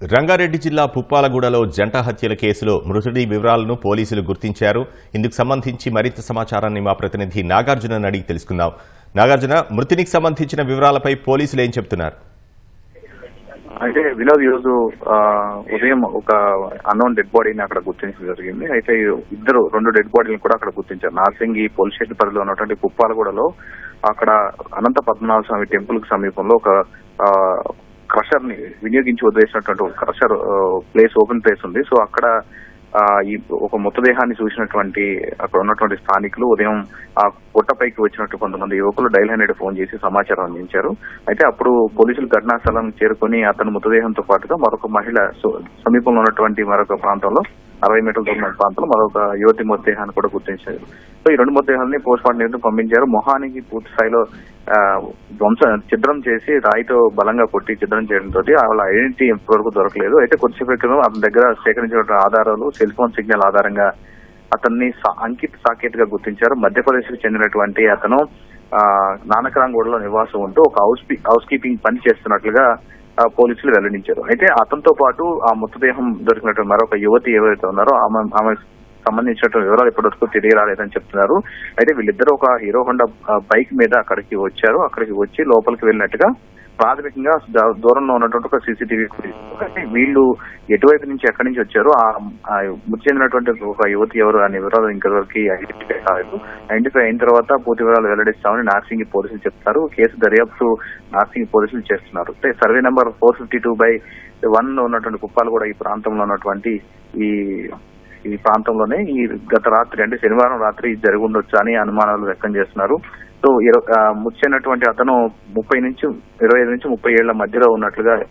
రంగారెడ్డి జిల్లా పుప్పాలగూడలో జంట హత్యల కేసులో మృతుడి వివరాలను పోలీసులు గుర్తించారు. ఇందుకు సంబంధించి మరింత సమాచారాన్ని మా ప్రతినిధి నాగార్జున అడిగి తెలుసుకుందాం. నాగార్జున మృతినికి సంబంధించిన వివరాలపై పోలీసులు ఏం చెప్తున్నారు? అయితే వినోద్ ఈరోజు ఉదయం ఒక అన్నోన్ డెడ్ బాడీని అక్కడ గుర్తించడం జరిగింది. అయితే ఇద్దరు రెండు డెడ్ బాడీలను కూడా అక్కడ గుర్తించారు. నార్సింగి పోలీస్ స్టేషన్ పరిధిలో ఉన్నటువంటి కుప్పాలగూడలో అక్కడ అనంత పద్మనాభ స్వామి టెంపుల్ సమీపంలో ఒక క్రషర్ని వినియోగించి వదిలేసినటువంటి ఒక క్రషర్ ప్లేస్ ఓపెన్ ప్లేస్ ఉంది. సో అక్కడ ఈ ఒక మృతదేహాన్ని చూసినటువంటి అక్కడ ఉన్నటువంటి స్థానికులు ఉదయం ఆ పుట్టపైకి వచ్చినట్టు కొంతమంది యువకులు డైల్ హండ్రెడ్ ఫోన్ చేసి సమాచారం అందించారు. అయితే అప్పుడు పోలీసులు ఘటనా స్థలం చేరుకుని అతని మృతదేహంతో పాటుగా మరొక మహిళ సమీపంలో ఉన్నటువంటి మరొక ప్రాంతంలో అరవై మీటర్ల దూరం ప్రాంతంలో మరొక యువతి మృతదేహాన్ని కూడా గుర్తించారు. సో ఈ రెండు మృతదేహాలని పోస్ట్ మార్టం నిమిత్తం పంపించారు. మొహానికి పూర్తి స్థాయిలో ధ్వంస ఛిద్రం చేసి రాయితో బలంగా కొట్టి చిద్రం చేయడంతో వాళ్ళ ఐడెంటిటీ ఇప్పటివరకు దొరకలేదు. అయితే కొద్దిసేపు క్రితం అతని దగ్గర సేకరించిన ఆధారాలు సెల్ ఫోన్ సిగ్నల్ ఆధారంగా అతన్ని సా- అంకిత్ సాకేత్గా గుర్తించారు. మధ్యప్రదేశ్కు చెందినటువంటి అతను ఆ, నానకరాంగూడలో నివాసం ఉంటూ ఒక హౌస్ హౌస్ కీపింగ్ పని చేస్తున్నట్లుగా పోలీసులు వెల్లడించారు. అయితే అతనితో పాటు ఆ మృతదేహం దొరికినటువంటి మరొక యువతి ఎవరైతే ఉన్నారో ఆమె ఆమె సంబంధించిన వివరాలు ఇప్పటివరకు తెలియరాలేదని చెప్తున్నారు. అయితే వీళ్ళిద్దరూ ఒక హీరో హోండా బైక్ మీద అక్కడికి వచ్చారు. అక్కడికి వచ్చి లోపలికి వెళ్ళినట్టుగా ప్రాథమికంగా దూరంలో ఉన్నటువంటి ఒక సీసీటీవీ అయితే వీళ్ళు ఎటువైపు నుంచి ఎక్కడి నుంచి వచ్చారు ఆ మృతి చెందినటువంటి ఒక యువతి ఎవరు అనే వివరాలు ఇంతవరకు ఐడెంటిఫై కాలేదు. ఐడెంటిఫై అయిన తర్వాత పూర్తి వివరాలు వెల్లడిస్తామని నార్సింగ్ పోలీసులు చెప్తారు. కేసు దర్యాప్తు నార్సింగ్ పోలీసులు చేస్తున్నారు. Survey number four fifty two by వన్లో ఉన్నటువంటి కుప్పాలు కూడా ఈ ప్రాంతంలో ఉన్నటువంటి ఈ ఈ ప్రాంతంలోనే ఈ గత రాత్రి అంటే శనివారం రాత్రి జరిగి ఉండొచ్చు అని అనుమానాలు వ్యక్తం చేస్తున్నారు. సో ఇర- అతను ముప్పై నుంచి ఇరవై ఐదు నుంచి ముప్పై ఏళ్ళ మధ్యలో ఉన్నట్లుగా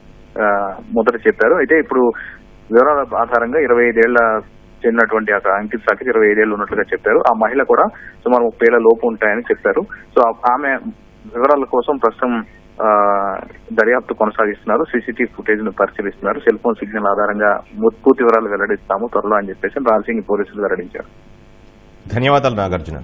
మొదట చెప్పారు. అయితే ఇప్పుడు వివరాల ఆధారంగా ఇరవై ఐదేళ్ళ చెందినటువంటి అక్కడ అంకిత్ సాకి ఇరవై ఐదేళ్ళు ఉన్నట్లుగా చెప్పారు. ఆ మహిళ కూడా సుమారు ముప్పై ఏళ్ళ లోపు ఉంటాయని చెప్పారు. సో ఆమె వివరాల కోసం ప్రస్తుతం దర్యాప్తు కొనసాగిస్తున్నారు. సీసీటీవీ ఫుటేజ్ను పరిశీలిస్తున్నారు. సెల్ ఫోన్ సిగ్నల్ ఆధారంగా పూర్తి వివరాలు వెల్లడిస్తాము త్వరలో అని చెప్పేసి రాజసింగ్ పోలీసులు వెల్లడించారు. ధన్యవాదాలు నాగార్జున.